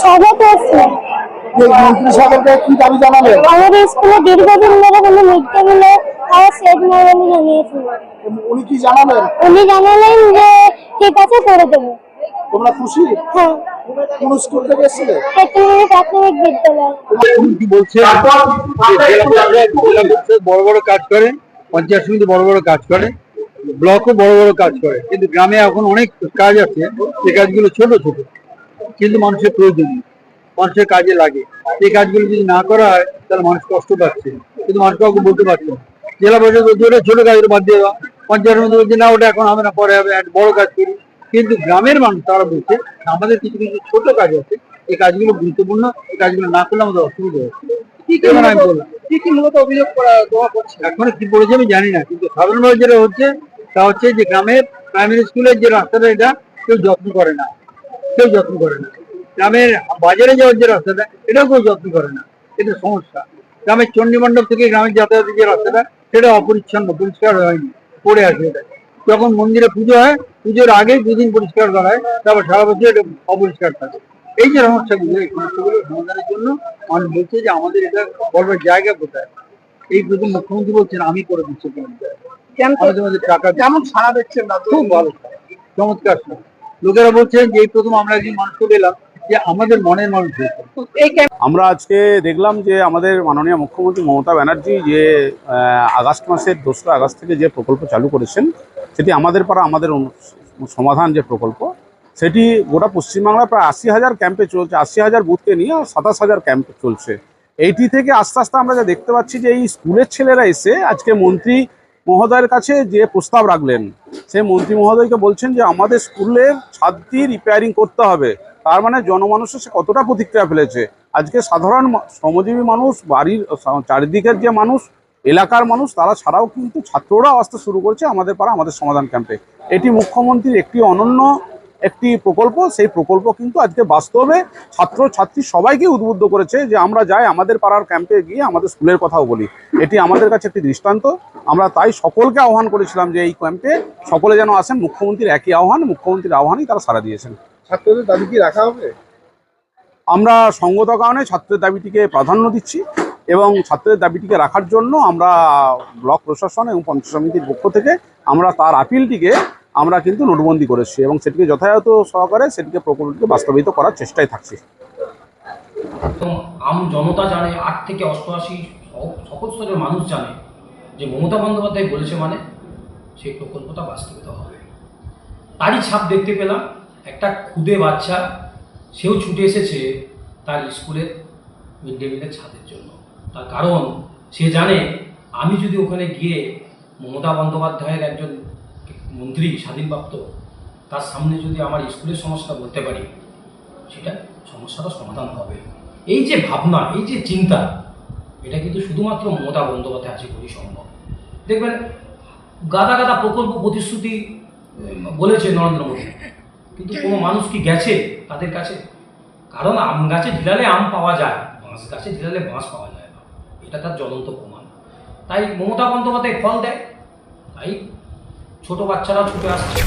স্বাগত এসেছিলাম মন্ত্রী সাহেবকে কি দাবি জানালেন? আমাদের স্কুলে দীর্ঘদিন ধরে কোনো মিড ডে মিলে খাওয়া সেট নয় বলে জানিয়েছিল। উনি কি জানালেন? উনি জানালেন যে ঠিক আছে করে দেবো। তোমরা খুশি? হ্যাঁ। কোন স্কুল থেকে এসেছিলে? পেট্রোলের প্রাথমিক বিদ্যালয়। কি বলছে? পঞ্চায়েত বড় বড় কাজ করে পঞ্চায়েত সমিতি বড় বড় কাজ করে ব্লকও বড় বড় কাজ করে। কিন্তু গ্রামে এখন অনেক কাজ আছে সে কাজগুলো ছোট ছোট। কিন্তু মানুষের প্রয়োজন মানুষের কাজে লাগে। এই কাজগুলো যদি না করা হয় তাহলে মানুষ কষ্ট পাচ্ছে। কিন্তু মানুষ কাউকে বলতে পারছে না। জেলা পরিষদ ছোট কাজের বাদ দিয়ে দাও। পঞ্চায়েত মধ্যে বলছে না ওটা এখন হবে না পরে হবে একটা বড় কাজ করি। কিন্তু গ্রামের মানুষ তারা বলছে আমাদের কিছু কিছু ছোট কাজ আছে। এই কাজগুলো গুরুত্বপূর্ণ। এই কাজগুলো না করলে আমাদের অসুবিধা হচ্ছে। দেওয়া এখন কি পড়েছে আমি জানি না কিন্তু সাধারণভাবে যেটা হচ্ছে তা হচ্ছে যে গ্রামের প্রাইমারি স্কুলের যে রাস্তাটা এটা কেউ যত্ন করে না। কেউ যত্ন করে না। গ্রামের বাজারে যাওয়ার যে রাস্তাটা এটাও কেউ যত্ন করে না। এটা সমস্যা। গ্রামের চণ্ডী মণ্ডপ থেকে গ্রামের যাতায়াতের যে রাস্তাটা সেটা অপরিচ্ছন্ন পরিষ্কার হয়নি পড়ে আছে এটা। যখন মন্দিরে পুজো হয় পুজোর আগে দুদিন পরিষ্কার করা হয় তারপর সারা বছর এটা অপরিষ্কার থাকে। এই যে সমস্যাগুলো এই সমস্যাগুলো সমাধানের জন্য মানুষ বলছে যে আমাদের এটা বলবার জায়গা কোথায়? এই প্রথম মুখ্যমন্ত্রী বলছেন আমি করে দিচ্ছি। আমাদের টাকা কেমন সাড়া দেখছেন না খুব ভালো। চমৎকার লোকেরা বলছেন যে এই প্রথম আমরা একজন মানুষকে পেলাম যে আমাদের মনের মানুষ আমরা আজকে দেখলাম যে আমাদের মাননীয় মুখ্যমন্ত্রী মমতা ব্যানার্জি যে আগস্ট মাসের দোসরা আগস্ট থেকে যে প্রকল্প চালু করেছেন সেটি আমাদের পাড়া আমাদের সমাধান যে প্রকল্প সেটি গোটা পশ্চিমবাংলায় প্রায় আশি হাজার ক্যাম্পে চলছে আশি হাজার বুথকে নিয়ে সাতাশ হাজার ক্যাম্পে চলছে। এইটি থেকে আস্তে আস্তে আমরা যা দেখতে পাচ্ছি যে এই স্কুলের ছেলেরা এসে আজকে মন্ত্রী মহোদয়ের কাছে যে প্রস্তাব রাখলেন সেই মন্ত্রী মহোদয়কে বলছেন যে আমাদের স্কুলের ছাদটি রিপেয়ারিং করতে হবে। তার মানে জনমানুষের সে কতটা প্রতিক্রিয়া ফেলেছে। আজকে সাধারণ শ্রমজীবী মানুষ, বাড়ির চারিদিকের যে মানুষ, এলাকার মানুষ, তারা ছাড়াও কিন্তু ছাত্ররাও আসতে শুরু করছে আমাদের পাড়া, আমাদের সমাধান ক্যাম্পে এটি মুখ্যমন্ত্রীর একটি অনন্য একটি প্রকল্প সেই প্রকল্প কিন্তু আজকে বাস্তবে ছাত্র ছাত্রী সবাইকে উদ্বুদ্ধ করেছে যে আমরা যাই আমাদের পাড়ার ক্যাম্পে গিয়ে আমাদের স্কুলের কথাও বলি। এটি আমাদের কাছে একটি দৃষ্টান্ত। আমরা তাই সকলকে আহ্বান করেছিলাম যে এই ক্যাম্পে সকলে যেন আসেন মুখ্যমন্ত্রীর একই আহ্বান মুখ্যমন্ত্রীর আহ্বানই তারা সারা দিয়েছেন। ছাত্রদের দাবি কি রাখা হবে? আমরা সঙ্গত কারণে ছাত্রের দাবিটিকে প্রাধান্য দিচ্ছি এবং ছাত্রের দাবিটিকে রাখার জন্য আমরা ব্লক প্রশাসন এবং পঞ্চায়েত সমিতির পক্ষ থেকে আমরা তার আপিলটিকে আমরা কিন্তু নোটবন্দি করেছি এবং সেটিকে যথাযথ সহকারে সেটিকে প্রকল্পটিকে বাস্তবায়িত করার চেষ্টায় থাকছি। আম জনতা জানে, আট থেকে অষ্টআশি সকল স্তরের মানুষ জানে যে মমতা বন্দ্যোপাধ্যায় বলেছে মানে সেই প্রকল্পটা বাস্তবিত হবে। তারই ছাপ দেখতে পেলাম, একটা খুদে বাচ্চা, সেও ছুটে এসেছে তার স্কুলের মিড ডে মিলের ছাদের জন্য। তার কারণ, সে জানে, আমি যদি ওখানে গিয়ে মমতা বন্দ্যোপাধ্যায়ের একজন মন্ত্রী স্বাধীনপ্রাপ্ত তার সামনে যদি আমার স্কুলের সমস্যা বলতে পারি, সেটা সমস্যাটা সমাধান হবে। এই যে ভাবনা, এই যে চিন্তা, এটা কিন্তু শুধুমাত্র মমতা বন্দ্যোপাধ্যায় আছে করি সম্ভব। দেখবেন, গাদা গাদা প্রকল্প প্রতিশ্রুতি বলেছে নরেন্দ্র মোদী। কিন্তু কোনো মানুষ কি গেছে তাদের কাছে? কারণ আম গাছে ঢিলালে আম পাওয়া যায়, বাঁশ গাছে ঢিলালে বাঁশ পাওয়া যায় না। এটা তার জ্বলন্ত প্রমাণ। তাই মমতা বন্দ্যোপাধ্যায় ফল দেয়, তাই ছোট বাচ্চারা ছুটে আসছে।